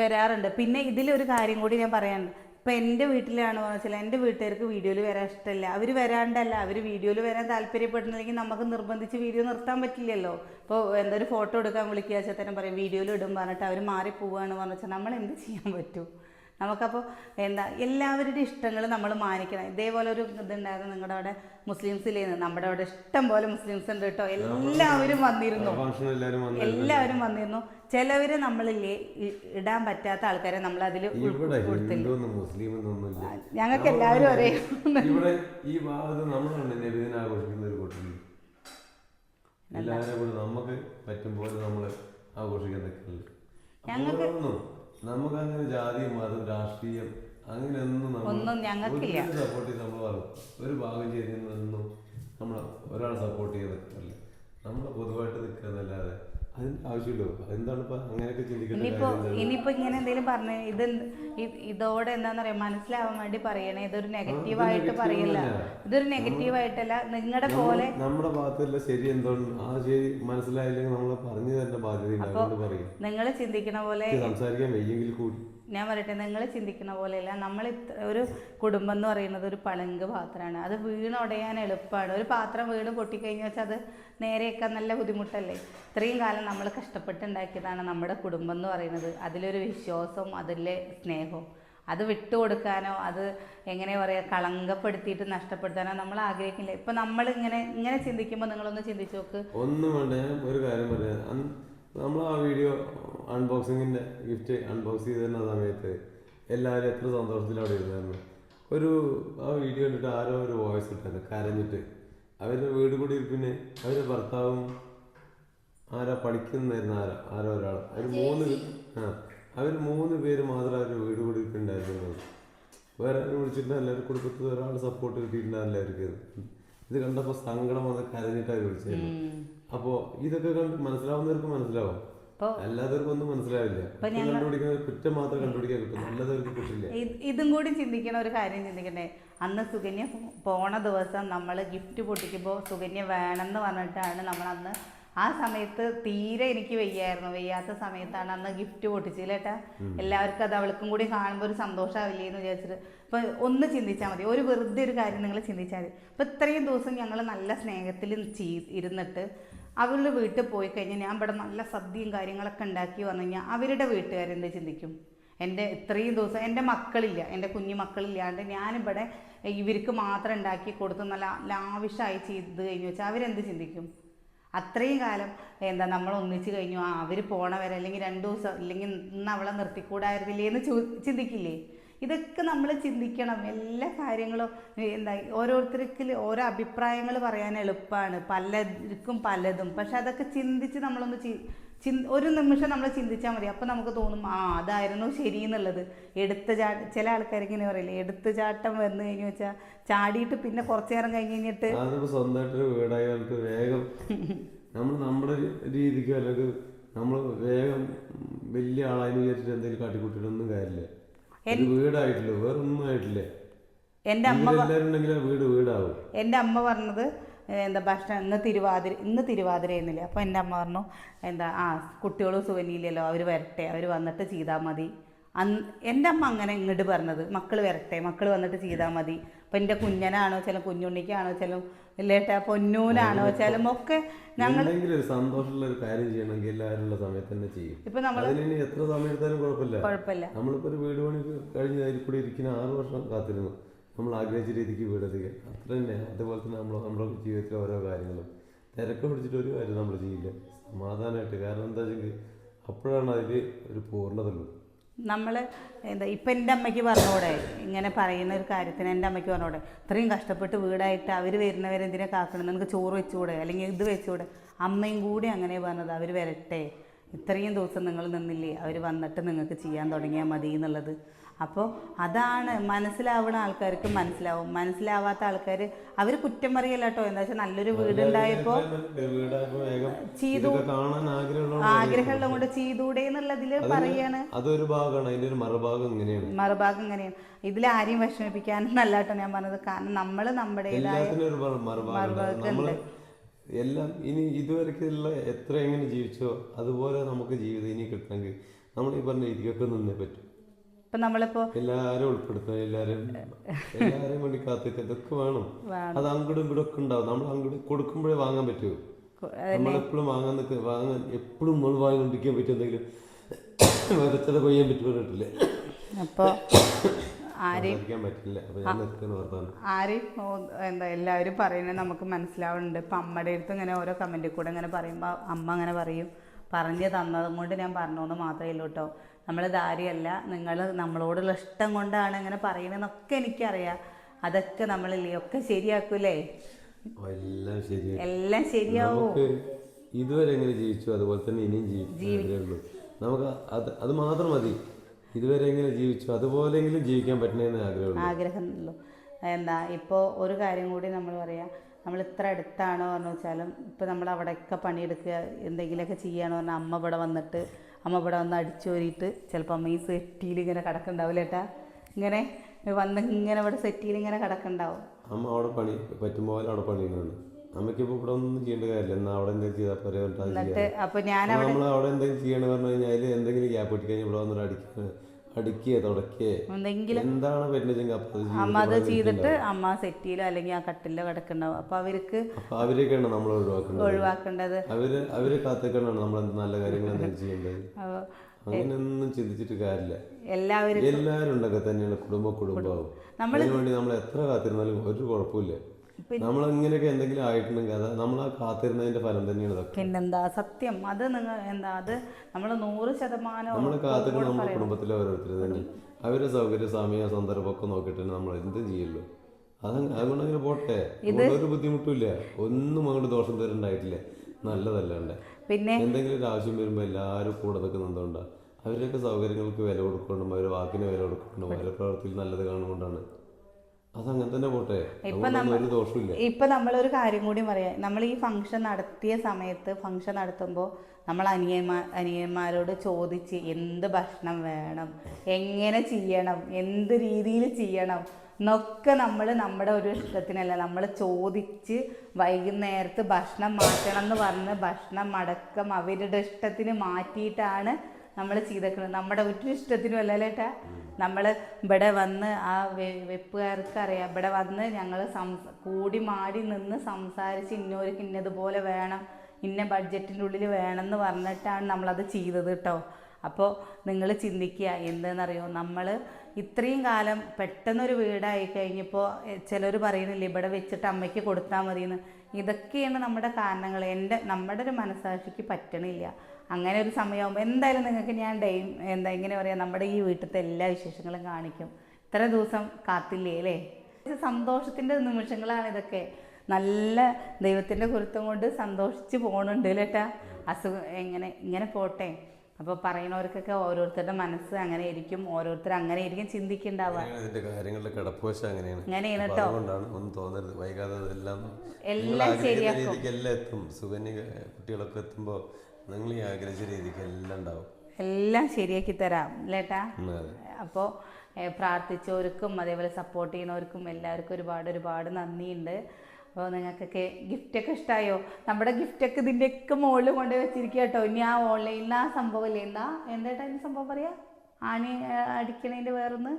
വരാറുണ്ട്. പിന്നെ ഇതിലൊരു കാര്യം കൂടി ഞാൻ പറയാനുണ്ട്. ഇപ്പം എന്റെ വീട്ടിലാണ് വെച്ചാൽ എന്റെ വീട്ടുകാർക്ക് വീഡിയോയിൽ വരാൻ ഇഷ്ടമല്ല അവർ വരാണ്ടല്ല. അവർ വീഡിയോയിൽ വരാൻ താല്പര്യപ്പെടുന്നില്ലെങ്കിൽ നമുക്ക് നിർബന്ധിച്ച് വീഡിയോ നിർത്താൻ പറ്റില്ലല്ലോ. ഇപ്പോൾ എന്താ ഒരു ഫോട്ടോ എടുക്കാൻ വിളിക്കുക വെച്ചാൽ തന്നെ പറയും വീഡിയോയിൽ ഇടും പറഞ്ഞിട്ട് അവർ മാറി പോവുകയാണ് പറഞ്ഞാൽ നമ്മൾ എന്ത് ചെയ്യാൻ പറ്റും? നമുക്കപ്പോൾ എന്താ എല്ലാവരുടെ ഇഷ്ടങ്ങൾ നമ്മൾ മാനിക്കണം. ഇതേപോലെ ഒരു ഇതുണ്ടായിരുന്നു നിങ്ങളുടെ അവിടെ മുസ്ലിംസിലേന്ന് നമ്മുടെ അവിടെ ഇഷ്ടം പോലെ മുസ്ലിംസ് ഉണ്ട് കേട്ടോ. എല്ലാവരും വന്നിരുന്നു. എല്ലാവരും വന്നിരുന്നു. ചിലവര് നമ്മളില്ലേ ഇടാൻ പറ്റാത്ത ആൾക്കാരെ നമ്മൾ അതിൽ ഞങ്ങൾക്ക് എല്ലാവരും ഒരേ ഇവിടെ ഈ ഭാഗത്ത് നമ്മളാണ് നബിദിനം ആഘോഷിക്കുന്ന ഒരു കൂട്ടം എല്ലാവരും കൂടെ നമുക്ക് പറ്റും പോലെ നമ്മൾ ആഘോഷിക്കുന്നൊക്കെ ഞങ്ങൾക്ക് നമുക്ക് അങ്ങനെ ജാതി മതം രാഷ്ട്രീയം അങ്ങനെയൊന്നും ഒന്നും ഞങ്ങൾക്കില്ല. സപ്പോർട്ട് ചെയ്ത് നമ്മൾ ഒരു ഭാഗം ചെയ്യുന്നൊന്നും നമ്മൾ ഒരാളെ സപ്പോർട്ട് ചെയ്ത് നമ്മൾ പൊതുവായിട്ട് നിൽക്കുന്നല്ലാതെ അതിന്റെ ആവശ്യമില്ലോ. എന്താണ് അങ്ങനെയൊക്കെ ഇനിയിപ്പോ ഇനിയിപ്പോ ഇങ്ങനെ എന്തെങ്കിലും പറഞ്ഞു ഇത് ഇതോടെ എന്താന്ന് പറയാ മനസ്സിലാവാൻ വേണ്ടി പറയണേ. ഇതൊരു നെഗറ്റീവ് ആയിട്ട് പറയില്ല ഇതൊരു നെഗറ്റീവ് ആയിട്ടല്ല നിങ്ങളുടെ പോലെ നമ്മുടെ ഭാഗത്തല്ല ശരി ആ ശരി മനസ്സിലായില്ലെങ്കിൽ നമ്മൾ പറഞ്ഞു തരേണ്ട ബാധ്യത നിങ്ങൾ ചിന്തിക്കണ പോലെ സംസാരിക്കാൻ വയ്യെങ്കിൽ കൂടി. ഞാൻ പറയട്ടെ നിങ്ങൾ ചിന്തിക്കുന്ന പോലെയല്ല. നമ്മൾ ഒരു കുടുംബം എന്ന് പറയുന്നത് ഒരു പളുങ്ക് പാത്രമാണ്. അത് വീണുടയാൻ എളുപ്പമാണ്. ഒരു പാത്രം വീണ് പൊട്ടിക്കഴിഞ്ഞാൽ വെച്ചാൽ അത് നേരെയൊക്കെ നല്ല ബുദ്ധിമുട്ടല്ലേ? ഇത്രയും കാലം നമ്മൾ കഷ്ടപ്പെട്ടുണ്ടാക്കിയതാണ് നമ്മുടെ കുടുംബം എന്ന് പറയുന്നത്. അതിലൊരു വിശ്വാസവും അതിലെ സ്നേഹവും. അത് വിട്ടുകൊടുക്കാനോ അത് എങ്ങനെ പറയുക കളങ്കപ്പെടുത്തിയിട്ട് നഷ്ടപ്പെടുത്താനോ നമ്മൾ ആഗ്രഹിക്കില്ല ഇപ്പം നമ്മൾ ഇങ്ങനെ ഇങ്ങനെ ചിന്തിക്കുമ്പോൾ നിങ്ങളൊന്ന് ചിന്തിച്ചു നോക്ക്. ഒന്നും വേണ്ട. ഒരു കാര്യം പറയാം. നമ്മൾ ആ വീഡിയോ അൺബോക്സിങ്ങിന്റെ ഗിഫ്റ്റ് അൺബോക്സ് ചെയ്തിരുന്ന സമയത്ത് എല്ലാവരും എത്ര സന്തോഷത്തിൽ അവിടെ ഇരുന്നായിരുന്നു. ഒരു ആ വീഡിയോ കണ്ടിട്ട് ആരോ ഒരു വോയിസ് ഇട്ടായിരുന്നു കരഞ്ഞിട്ട്. അവരുടെ വീട് കൂടി ഇരിപ്പിന് അവരുടെ ഭർത്താവും ആരാ പഠിക്കുന്നായിരുന്നു ആരാ ആരോ ഒരാൾ അവർ മൂന്ന് ആ അവർ മൂന്ന് പേര് മാത്രം അവർ വീട് കൂടി ഇരിപ്പുണ്ടായിരുന്നു. വേറെ ആരും വിളിച്ചിട്ട് എല്ലാവരും കുടുംബത്തിൽ ഒരാൾ സപ്പോർട്ട് കിട്ടിയിട്ടുണ്ടാവില്ല അവർക്ക് ഇത്. കണ്ടപ്പോൾ സങ്കടം വന്ന് കരഞ്ഞിട്ട് അവർ വിളിച്ചായിരുന്നു അപ്പോൾ ഇതൊക്കെ മനസ്സിലാവുന്നവർക്ക് മനസ്സിലാവും. അപ്പോൾ അല്ലാത്തവർക്ക് ഒന്നും മനസ്സിലാവില്ല. കുറ്റം കണ്ടുപിടിക്കുന്ന കുറ്റം മാത്രം കണ്ടുപിടിക്കാൻ കിട്ടും. നല്ലതവർക്ക് കിട്ടില്ല. ഇതും കൂടി ചിന്തിക്കണ ഒരു കാര്യം ചിന്തിക്കണ്ടേ? അന്ന് സുകന്യ പോണ ദിവസം നമ്മൾ ഗിഫ്റ്റ് പൊട്ടിക്കുമ്പോൾ സുകന്യ വേണമെന്ന് പറഞ്ഞിട്ടാണ് നമ്മൾ അന്ന് ആ സമയത്ത് തീരെ എനിക്ക് വയ്യായിരുന്നു. വയ്യാത്ത സമയത്താണ് അന്ന് ഗിഫ്റ്റ് പൊട്ടിച്ചില്ലേട്ടാ എല്ലാവർക്കും അത് അവൾക്കും കൂടി കാണുമ്പോൾ ഒരു സന്തോഷമാവില്ലേ എന്ന് വിചാരിച്ചിട്ട്. ഇപ്പൊ ഒന്ന് ചിന്തിച്ചാൽ മതി. ഒരു വെറുതെ ഒരു കാര്യം നിങ്ങൾ ചിന്തിച്ചാൽ മതി. ഇപ്പൊ ഇത്രയും ദിവസം ഞങ്ങൾ നല്ല സ്നേഹത്തിൽ ചെയ്- ഇരുന്നിട്ട് അവരുടെ വീട്ടിൽ പോയി കഴിഞ്ഞാൽ ഞാൻ ഇവിടെ നല്ല സദ്യയും കാര്യങ്ങളൊക്കെ ഉണ്ടാക്കി വന്നു കഴിഞ്ഞാൽ അവരുടെ വീട്ടുകാരെന്ത് ചിന്തിക്കും? എന്റെ ഇത്രയും ദിവസം എന്റെ മക്കളില്ല. എന്റെ കുഞ്ഞു മക്കളില്ലാണ്ട് ഞാനിവിടെ ഇവർക്ക് മാത്രം ഉണ്ടാക്കി കൊടുത്ത് നല്ല ലാവിഷായി ചെയ്ത് കഴിഞ്ഞു വെച്ചാൽ അവരെന്ത് ചിന്തിക്കും? അത്രയും കാലം എന്താ നമ്മൾ ഒന്നിച്ച് കഴിഞ്ഞു. ആ അവർ പോണവരെ അല്ലെങ്കിൽ രണ്ട് ദിവസം അല്ലെങ്കിൽ ഇന്ന് അവളെ നിർത്തിക്കൂടായിരുന്നില്ലേ എന്ന് ചോ ചിന്തിക്കില്ലേ? ഇതൊക്കെ നമ്മൾ ചിന്തിക്കണം. എല്ലാ കാര്യങ്ങളും എന്താ ഓരോരുത്തർക്ക് ഓരോ അഭിപ്രായങ്ങൾ പറയാൻ എളുപ്പമാണ്. പലർക്കും പലതും. പക്ഷെ അതൊക്കെ ചിന്തിച്ച് നമ്മളൊന്ന് ഒരു നിമിഷം നമ്മൾ ചിന്തിച്ചാൽ മതി. അപ്പം നമുക്ക് തോന്നും ആ അതായിരുന്നു ശരി എന്നുള്ളത് എടുത്ത് ചാ ചില ആൾക്കാർ ഇങ്ങനെ പറയില്ലേ എടുത്ത് ചാട്ടം വന്നു കഴിഞ്ഞു വെച്ചാൽ ചാടിയിട്ട് പിന്നെ കുറച്ചു നേരം കഴിഞ്ഞ് കഴിഞ്ഞിട്ട് സ്വന്തമായിട്ടൊരു വീടായ വേഗം നമ്മൾ നമ്മുടെ രീതിക്ക് അല്ലെങ്കിൽ നമ്മൾ വേഗം വലിയ ആളായെന്ന് വിചാരിച്ചിട്ട് എന്തെങ്കിലും കാട്ടിക്കൂട്ടിട്ടൊന്നും കാര്യമില്ല. വീടായിട്ടില്ല വേറെ ഒന്നും ആയിട്ടില്ല. എന്റെ അമ്മ വീട് വീടാവും. എന്റെ അമ്മ പറഞ്ഞത് എന്താ ഭക്ഷണം ഇന്ന് തിരുവാതിര ഇന്ന് തിരുവാതിര എന്നില്ല അപ്പോൾ എന്റെ അമ്മ പറഞ്ഞു എന്താ ആ കുട്ടികളും സുവനിയില്ലല്ലോ അവർ വരട്ടെ അവർ വന്നിട്ട് ചെയ്താൽ മതി. അന്ന് എന്റെ അമ്മ അങ്ങനെ ഇങ്ങോട്ട് പറഞ്ഞത് മക്കൾ വരട്ടെ മക്കൾ വന്നിട്ട് ചെയ്താൽ മതി. അപ്പം എന്റെ കുഞ്ഞനാണോ ചില കുഞ്ഞുണ്ണിക്കാണോ ചില ഇല്ലേട്ടാ പൊന്നൂനാണോ ചില ഒക്കെ ഞങ്ങൾ സന്തോഷമുള്ള ഒരു കാര്യം ചെയ്യണമെങ്കിൽ എല്ലാവരുള്ള സമയത്ത് തന്നെ ചെയ്യും. ഇപ്പൊ നമ്മൾ എത്ര സമയം എടുത്താലും കുഴപ്പമില്ല. കുഴപ്പമില്ല. നമ്മളിപ്പോ ഒരു വീട് പണി കഴിഞ്ഞ് കൂടി ഇരിക്കുന്ന ആറ് വർഷം കാത്തിരുന്നു. നമ്മൾ ആഗ്രഹിച്ച രീതിക്ക് വീടെത്തുക അത്ര തന്നെ. അതുപോലെ തന്നെ നമ്മൾ നമ്മുടെ ജീവിതത്തിലെ ഓരോ കാര്യങ്ങളും. തിരക്ക് പിടിച്ചിട്ട് ഒരു കാര്യം നമ്മൾ ചെയ്യില്ല. സമാധാനമായിട്ട് കാരണം എന്താ വെച്ചെങ്കിൽ അപ്പോഴാണ് അതിൽ ഒരു പൂർണത ഉള്ളത് നമ്മൾ എന്താ ഇപ്പം എന്റെ അമ്മയ്ക്ക് പറഞ്ഞൂടെ ഇങ്ങനെ പറയുന്ന ഒരു കാര്യത്തിന് എന്റെ അമ്മയ്ക്ക് പറഞ്ഞൂടെ ഇത്രയും കഷ്ടപ്പെട്ട് വീടായിട്ട് അവർ വരുന്നവരെന്തിനാ കാക്കണം നിനക്ക് ചോറ് വെച്ചുകൂടെ? അല്ലെങ്കിൽ ഇത് വെച്ചുകൂടെ? അമ്മയും കൂടി അങ്ങനെ പറഞ്ഞത്. അവർ വരട്ടെ. ഇത്രയും ദിവസം നിങ്ങൾ നിന്നില്ലേ? അവർ വന്നിട്ട് നിങ്ങൾക്ക് ചെയ്യാൻ തുടങ്ങിയാൽ മതി എന്നുള്ളത്. അപ്പോൾ അതാണ് മനസ്സിലാവുന്ന ആൾക്കാർക്ക് മനസ്സിലാവും. മനസ്സിലാവാത്ത ആൾക്കാർ അവർ കുറ്റം പറയല്ല കേട്ടോ എന്താ വെച്ചാൽ നല്ലൊരു വീടുണ്ടായപ്പോൾ ചെയ്തു. ആഗ്രഹമുള്ള കൊണ്ട് ചെയ്തൂടെ എന്നുള്ളതിൽ പറയാണ്. അതൊരു ഭാഗമാണ്. അതിന്റെ ഒരു മറുഭാഗം ഇങ്ങനെയാണ്. മറുഭാഗം ഇങ്ങനെയാണ്. ഇതിൽ ആരെയും വിഷമിപ്പിക്കാനല്ല കേട്ടോ ഞാൻ പറഞ്ഞത്. കാരണം നമ്മൾ നമ്മുടെ മറുഭാഗം എല്ലാം ഇനി ഇതുവരെക്കുള്ള എത്ര എങ്ങനെ ജീവിച്ചോ അതുപോലെ നമുക്ക് ജീവിതം ഇനി കിട്ടണമെങ്കിൽ നമ്മൾ ഈ പറഞ്ഞ രീതിക്കൊക്കെ നിന്നേ പറ്റും. ഇപ്പം നമ്മളിപ്പോ എല്ലാരും ഉൾപ്പെടുത്തണം എല്ലാരും എല്ലാരെയും വേണ്ടി കാത്തിട്ട് ഇതൊക്കെ വേണം. അത് അങ്ങോട്ടും ഇവിടെ ഒക്കെ ഉണ്ടാവും. നമ്മൾ അങ്ങോട്ട് കൊടുക്കുമ്പോഴേ വാങ്ങാൻ പറ്റൂ. നമ്മളെപ്പോഴും വാങ്ങാൻ നിൽക്കുക വാങ്ങാൻ എപ്പോഴും നമ്മൾ വാങ്ങിക്കൊണ്ടിരിക്കാൻ പറ്റും എന്തെങ്കിലും വരച്ചത് കൊയ്യാൻ പറ്റും അപ്പോ അപ്പോൾ ആരെയും എന്താ എല്ലാവരും പറയുന്നത് നമുക്ക് മനസ്സിലാവുന്നുണ്ട്. ഇപ്പം അമ്മയുടെ അടുത്ത് ഇങ്ങനെ ഓരോ കമന്റിൽ കൂടെ ഇങ്ങനെ പറയുമ്പോൾ അമ്മ അങ്ങനെ പറയും. പറഞ്ഞു തന്നതും കൊണ്ട് ഞാൻ പറഞ്ഞോന്ന് മാത്രമേ ഉള്ളൂ കേട്ടോ നമ്മൾ ധാരിയല്ല നിങ്ങൾ നമ്മളോടുള്ള ഇഷ്ടം കൊണ്ടാണ് ഇങ്ങനെ പറയുന്നതെന്നൊക്കെ എനിക്കറിയാം. അതൊക്കെ നമ്മളില്ലേ ഒക്കെ ശരിയാക്കൂലേ എല്ലാം ശരിയാ. എല്ലാം ശരിയാവും. ഇതുവരെ എങ്ങനെ ജീവിച്ചു? അതുപോലെ തന്നെ ഇനിയും ജീവിക്കാൻ നമുക്ക് അത് അത് മാത്രം മതി. ഇതുവരെ എങ്ങനെ ജീവിച്ചു? അതുപോലെങ്കിലും ജീവിക്കാൻ പറ്റണമെന്ന് ആഗ്രഹമുള്ളൂ ആഗ്രഹമുള്ളൂ എന്താ ഇപ്പോൾ ഒരു കാര്യം കൂടി നമ്മൾ പറയാം. നമ്മൾ ഇത്ര അടുത്താണോ എന്ന് വെച്ചാലും ഇപ്പോൾ നമ്മൾ അവിടെയൊക്കെ പണിയെടുക്കുക എന്തെങ്കിലുമൊക്കെ ചെയ്യുകയാണോ പറഞ്ഞാൽ അമ്മ ഇവിടെ വന്നിട്ട് അമ്മ ഇവിടെ വന്ന് അടിച്ചോരിയിട്ട് ചിലപ്പോൾ അമ്മ ഈ സെറ്റിയിൽ ഇങ്ങനെ കിടക്കുന്നുണ്ടാവില്ല ഏട്ടാ? ഇങ്ങനെ വന്ന് ഇങ്ങനെ ഇവിടെ സെറ്റിയിൽ ഇങ്ങനെ കിടക്കുന്നുണ്ടാവും. അമ്മ അവിടെ പണി പറ്റും പോലെ അവിടെ പണിയുന്നുണ്ട് അമ്മയ്ക്ക് ഇപ്പോൾ ഇവിടെ ഒന്നും ചെയ്യേണ്ട കാര്യമില്ല. എന്നാൽ അവിടെ എന്തെങ്കിലും ചെയ്താൽ പോരെ എന്നിട്ട് അപ്പോൾ ഞാൻ നമ്മൾ അവിടെ എന്തെങ്കിലും ചെയ്യണമെന്ന് പറഞ്ഞു കഴിഞ്ഞാൽ അതിൽ എന്തെങ്കിലും ഗ്യാപ്പ് ഇട്ട് കഴിഞ്ഞാൽ ഇവിടെ വന്നിട്ട് അടിക്കുക അടിക്കുക തുടക്കേ. എന്തെങ്കിലും എന്താണ് അപ്പോൾ അമ്മ അത് ചെയ്തിട്ട് അമ്മ സെറ്റിയിലോ അല്ലെങ്കിൽ ആ കട്ടിലോ കിടക്കുന്നുണ്ടാവും. അപ്പൊ അവർക്ക് അവരെയൊക്കെയാണ് നമ്മൾ ഒഴിവാക്കുന്നത് ഒഴിവാക്കേണ്ടത്. അവർ അവർ കാത്തേക്കാണ് നമ്മൾ നല്ല കാര്യങ്ങൾ എന്തെങ്കിലും ചെയ്യേണ്ടത്. അങ്ങനെയൊന്നും ചിന്തിച്ചിട്ട് കാര്യമില്ല. എല്ലാവരും എല്ലാവരും ഉണ്ടൊക്കെ തന്നെയാണ് കുടുംബ കുടുംബാവും. അതിനു വേണ്ടി നമ്മൾ എത്ര കാത്തിരുന്നാലും ഒരു കുഴപ്പമില്ല നമ്മൾ ഇങ്ങനെയൊക്കെ എന്തെങ്കിലും ആയിട്ടുണ്ടെങ്കിൽ അത് നമ്മൾ കാത്തിരുന്നതിന്റെ ഫലം തന്നെയാണ് പിന്നെന്താ സത്യം. അത് നിങ്ങൾ എന്താ അത് നമ്മൾ നൂറ് ശതമാനം നമ്മൾ കാത്തിരുന്ന നമ്മുടെ കുടുംബത്തിലെ ഓരോരുത്തർ തന്നെ. അവരുടെ സൗകര്യ സമയ സന്ദർഭമൊക്കെ നോക്കിയിട്ട് നമ്മൾ എന്തും ചെയ്യുള്ളൂ. അത് അതുകൊണ്ട് അങ്ങനെ പോട്ടെ. ഒരു ബുദ്ധിമുട്ടില്ല ഒന്നും അങ്ങോട്ട് ദോഷം തരണ്ടായിട്ടില്ല. നല്ലതല്ലാണ്ട്. പിന്നെ എന്തെങ്കിലും ഒരു ആവശ്യം വരുമ്പോൾ എല്ലാവരും കൂടെ നിൽക്കുന്നുണ്ടോണ്ടാ അവരുടെയൊക്കെ സൗകര്യങ്ങൾക്ക് വില കൊടുക്കണം അവരുടെ വാക്കിന് വില കൊടുക്കണം അവരുടെ പ്രവൃത്തിയിൽ നല്ലത് കാണുകൊണ്ടാണ് അതങ്ങനെ തന്നെ പോട്ടെ. ഇപ്പൊ അതുകൊണ്ടൊന്നും ഒരു ദോഷമില്ല ഇപ്പൊ നമ്മളൊരു കാര്യം കൂടി പറയാം. നമ്മൾ ഈ ഫംഗ്ഷൻ നടത്തിയ സമയത്ത് ഫംഗ്ഷൻ നടത്തുമ്പോൾ നമ്മൾ അനിയന്മാർ അനിയന്മാരോട് ചോദിച്ച് എന്ത് ഭക്ഷണം വേണം എങ്ങനെ ചെയ്യണം എന്ത് രീതിയിൽ ചെയ്യണം എന്നൊക്കെ നമ്മൾ നമ്മുടെ ഒരു ഇഷ്ടത്തിനല്ല. നമ്മൾ ചോദിച്ച് വൈകുന്നേരത്ത് ഭക്ഷണം മാറ്റണം എന്ന് പറഞ്ഞ് ഭക്ഷണം അടക്കം അവരുടെ ഇഷ്ടത്തിന് മാറ്റിയിട്ടാണ് നമ്മൾ ചെയ്തേക്കുന്നത് നമ്മുടെ ഒരു ഇഷ്ടത്തിനും അല്ലല്ലേട്ടാ നമ്മൾ ഇവിടെ വന്ന് ആ വെപ്പുകാർക്ക് അറിയാം ഇവിടെ വന്ന് ഞങ്ങൾ കൂടി മാടി നിന്ന് സംസാരിച്ച് ഇന്നോർക്ക് ഇന്നതുപോലെ വേണം ഇന്ന ബഡ്ജറ്റിന്റെ ഉള്ളിൽ വേണമെന്ന് പറഞ്ഞിട്ടാണ് നമ്മളത് ചെയ്തത് കേട്ടോ അപ്പോൾ നിങ്ങൾ ചിന്തിക്കുക എന്തെന്നറിയോ? നമ്മൾ ഇത്രയും കാലം പെട്ടെന്നൊരു വീടായി കഴിഞ്ഞപ്പോൾ ചിലർ പറയുന്നില്ല ഇവിടെ വെച്ചിട്ട് അമ്മയ്ക്ക് കൊടുത്താൽ മതിയെന്ന് ഇതൊക്കെയാണ് നമ്മുടെ കാരണങ്ങൾ എന്റെ നമ്മുടെ ഒരു മനസ്സാക്ഷിക്ക് പറ്റണില്ല. അങ്ങനെ ഒരു സമയമാകുമ്പോൾ എന്തായാലും നിങ്ങൾക്ക് ഞാൻ ഡെയിം എന്താ ഇങ്ങനെ പറയാം നമ്മുടെ ഈ വീട്ടിലത്തെ എല്ലാ വിശേഷങ്ങളും കാണിക്കും. ഇത്ര ദിവസം കാത്തില്ലേ അല്ലേ? സന്തോഷത്തിന്റെ നിമിഷങ്ങളാണ് ഇതൊക്കെ. നല്ല ദൈവത്തിന്റെ കുരുത്തം കൊണ്ട് സന്തോഷിച്ച് പോകണുണ്ട് ലേട്ടാ അസുഖം എങ്ങനെ ഇങ്ങനെ പോട്ടെ. അപ്പോൾ പറയുന്നവർക്കൊക്കെ ഓരോരുത്തരുടെ മനസ്സ് അങ്ങനെ ഇരിക്കും ഓരോരുത്തർ അങ്ങനെ ഇരിക്കും ചിന്തിക്കുന്നുണ്ടാവുക അങ്ങനെയാണ് കേട്ടോ. ഒന്നും തോന്നരുത്. വൈകാതെ എല്ലാം എല്ലാം ശരിയാക്കും. എല്ലാം എത്തും. കുട്ടികളൊക്കെ എത്തുമ്പോൾ നിങ്ങൾ ഈ ആഗ്രഹിച്ച രീതിക്ക് എല്ലാം ഉണ്ടാവും. എല്ലാം ശരിയാക്കി തരാം അല്ലേട്ടാ ഉം, അപ്പോൾ പ്രാർത്ഥിച്ചവർക്കും അതേപോലെ സപ്പോർട്ട് ചെയ്യുന്നവർക്കും എല്ലാവർക്കും ഒരുപാട് ഒരുപാട് നന്ദിയുണ്ട്. അപ്പോൾ നിങ്ങൾക്കൊക്കെ ഗിഫ്റ്റൊക്കെ ഇഷ്ടമായോ നമ്മുടെ ഗിഫ്റ്റൊക്കെ ഇതിന്റെയൊക്കെ മുകളിൽ കൊണ്ട് വെച്ചിരിക്കുക കേട്ടോ. ഇനി ആ ഓൺലൈനിൽ ആ സംഭവം ഇല്ലേ? എന്താ? എന്താ അതിന് സംഭവം പറയാ? ആണി അടിക്കണേന്റെ അടിക്കണതിന്റെ വേറൊന്ന്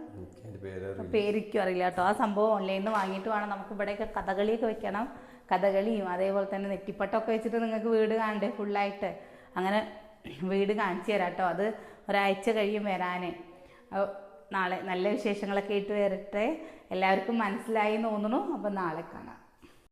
പേരിക്കും അറിയില്ല കേട്ടോ. ആ സംഭവം ഓൺലൈനിൽ നിന്ന് വാങ്ങിയിട്ട് വേണം. നമുക്ക് ഇവിടെയൊക്കെ കഥകളിയൊക്കെ വെക്കണം. കഥകളിയും അതേപോലെ തന്നെ നെറ്റിപ്പട്ടമൊക്കെ വെച്ചിട്ട് നിങ്ങൾക്ക് വീട് കാണണ്ടേ ഫുള്ളായിട്ട് അങ്ങനെ വീട് കാണിച്ചു തരാം കേട്ടോ അത് ഒരാഴ്ച കഴിയും വരാൻ നാളെ നല്ല വിശേഷങ്ങളൊക്കെ ഇട്ട് വരട്ടെ. എല്ലാവർക്കും മനസ്സിലായി തോന്നുന്നു. അപ്പം നാളെ കാണാം.